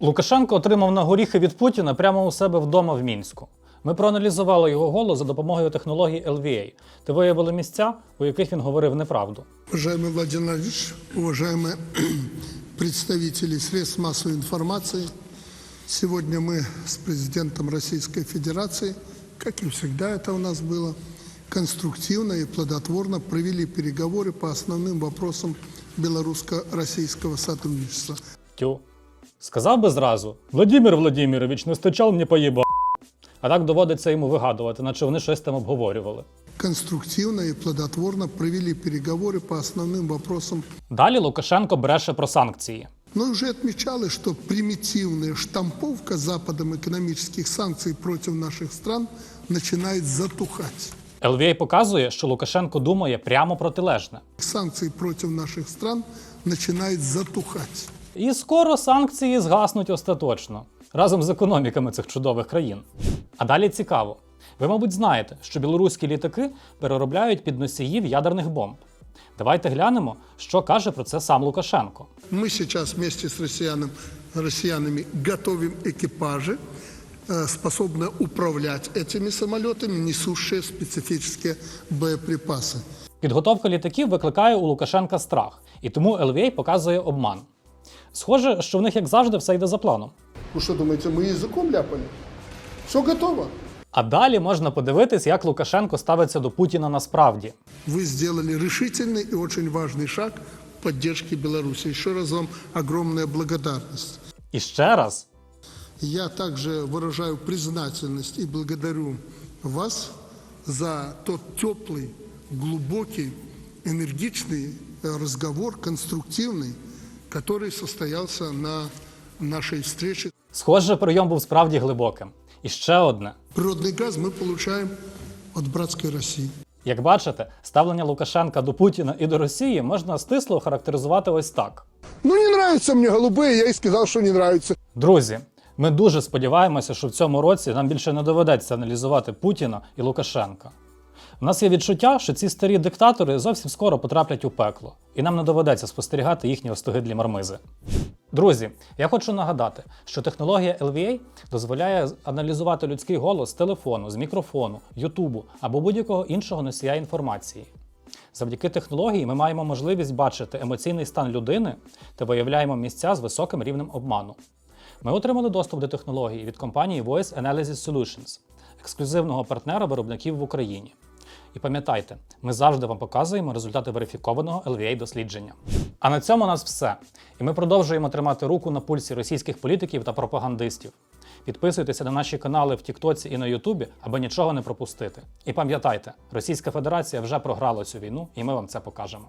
Лукашенко отримав на горіхи від Путіна прямо у себе вдома в Мінську. Ми проаналізували його голос за допомогою технології LVA та виявили місця, у яких він говорив неправду. Уважаемый Владимир Владимирович, уважаемые представители средств массовой информации, сегодня мы с президентом Российской Федерации, как и всегда это у нас было, конструктивно и плодотворно провели переговоры по основным вопросам белорусско-российского сотрудничества. Тю. Сказав би зразу: Владимир Владимирович, не стачав мені поїба. А так доводиться йому вигадувати, наче вони щось там обговорювали. Конструктивно и плодотворно провели переговоры по основным вопросам Далі Лукашенко бреше про санкції. Но уже отмечалось, что примитивная штамповка Западом экономических санкций против наших стран начинает затухать. LVA показує, що Лукашенко думає прямо протилежне. Санкции против наших стран начинают затухать. І скоро санкції згаснуть остаточно разом з економіками цих чудових країн. А далі цікаво. Ви, мабуть, знаєте, що білоруські літаки переробляють під носіїв ядерних бомб. Давайте глянемо, що каже про це сам Лукашенко. Мы сейчас вместе с россиянам, россиянами готовим экипажи, э, способные управлять этими самолетами, несущие специфические боеприпасы. Підготовка літаків викликає у Лукашенка страх, і тому LVA показує обман. Схоже, що в них, як завжди, все йде за планом. Вы что думаете, мы языком ляпали? Все готово. А далі можна подивитись, як Лукашенко ставиться до Путіна насправді. Вы сделали решительный и очень важный шаг в поддержке Беларуси. Еще раз вам огромная благодарность. І ще раз, Я также выражаю признательность и благодарю вас за тот теплый, глубокий, энергичный э, разговор, конструктивный, который состоялся на нашей встрече. схоже, прийом був справді глибоким. І ще одне. Природный газ мы получаем от братской России. Як бачите, ставлення Лукашенка до Путіна і до Росії можна стисло характеризувати ось так. Ну, не нравятся мне голубые, я и сказал, что не нравится. Друзі, ми дуже сподіваємося, що в цьому році нам більше не доведеться аналізувати Путіна і Лукашенка. У нас є відчуття, що ці старі диктатори зовсім скоро потраплять у пекло, і нам не доведеться спостерігати їхні остогидлі мармизи. Друзі, я хочу нагадати, що технологія LVA дозволяє аналізувати людський голос з телефону, з мікрофону, Ютубу або будь-якого іншого носія інформації. Завдяки технології ми маємо можливість бачити емоційний стан людини та виявляємо місця з високим рівнем обману. Ми отримали доступ до технології від компанії Voice Analysis Solutions, ексклюзивного партнера виробників в Україні. І пам'ятайте, ми завжди вам показуємо результати верифікованого LVA дослідження. А на цьому у нас все. І ми продовжуємо тримати руку на пульсі російських політиків та пропагандистів. Підписуйтеся на наші канали в Тіктоці і на Ютубі, аби нічого не пропустити. І пам'ятайте, Російська Федерація вже програла цю війну, і ми вам це покажемо.